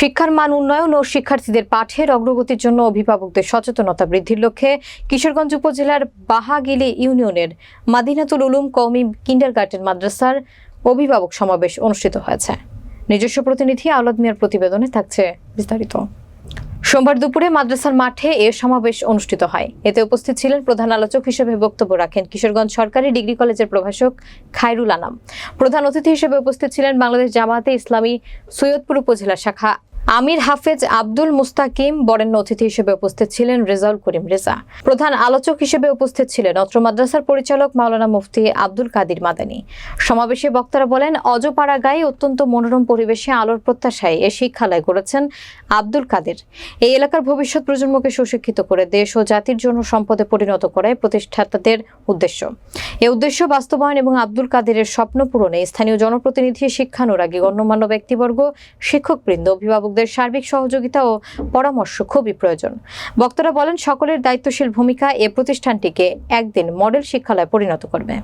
শিক্ষার মান উন্নয়ন ও শিক্ষার্থীদের পাঠের অগ্রগতির জন্য অভিভাবকদের সচেতনতা বৃদ্ধির লক্ষ্যে কিশোরগঞ্জ উপজেলার বাহাগিলি ইউনিয়নের মাদিনাতুল উলুম কওমি কিন্ডারগার্টেন মাদ্রাসার অভিভাবক সমাবেশ অনুষ্ঠিত হয়েছে। নিজস্ব প্রতিনিধি আওলাদ মিয়ার প্রতিবেদনে থাকছে বিস্তারিত। সোমবার দুপুরে মাদ্রাসার মাঠে এ সমাবেশ অনুষ্ঠিত হয়। এতে উপস্থিত ছিলেন প্রধান আলোচক হিসেবে বক্তব্য রাখেন কিশোরগঞ্জ সরকারি ডিগ্রি কলেজের প্রভাষক খায়রুল আনাম। প্রধান অতিথি হিসেবে উপস্থিত ছিলেন বাংলাদেশ জামাতে ইসলামী সৈয়দপুর উপজেলা শাখা আমির হাফেজ আব্দুল মুস্তাকিম বরেণ্য অতিথি হিসেবে উপস্থিত ছিলেন রেজাউল করিম রেজা। প্রধান আলোচক হিসেবে উপস্থিত ছিলেন অত্র মাদ্রাসার পরিচালক মাওলানা মুফতি আব্দুল কাদির মাদানী। সমাবেশে বক্তারা বলেন অজপাড়া গায়ে অত্যন্ত মনোরম পরিবেশে আলোর প্রত্যাশায় এ শিক্ষালয় করেছেন আব্দুল কাদের। এই এলাকার ভবিষ্যৎ প্রজন্মকে সুশিক্ষিত করে দেশ ও জাতির জন্য সম্পদে পরিণত করাই প্রতিষ্ঠাতাদের উদ্দেশ্য। এ উদ্দেশ্য বাস্তবায়ন এবং আব্দুল কাদেরের স্বপ্ন পূরণে স্থানীয় জনপ্রতিনিধি, শিক্ষানুরাগী, গণ্যমান্য ব্যক্তিবর্গ, শিক্ষকবৃন্দ অভিভাবকদের সার্বিক সহযোগিতা ও পরামর্শ খুবই প্রয়োজন। বক্তারা বলেন, সকলের দায়িত্বশীল ভূমিকা এ প্রতিষ্ঠানটিকে একদিন মডেল শিক্ষালয়ে পরিণত করবে।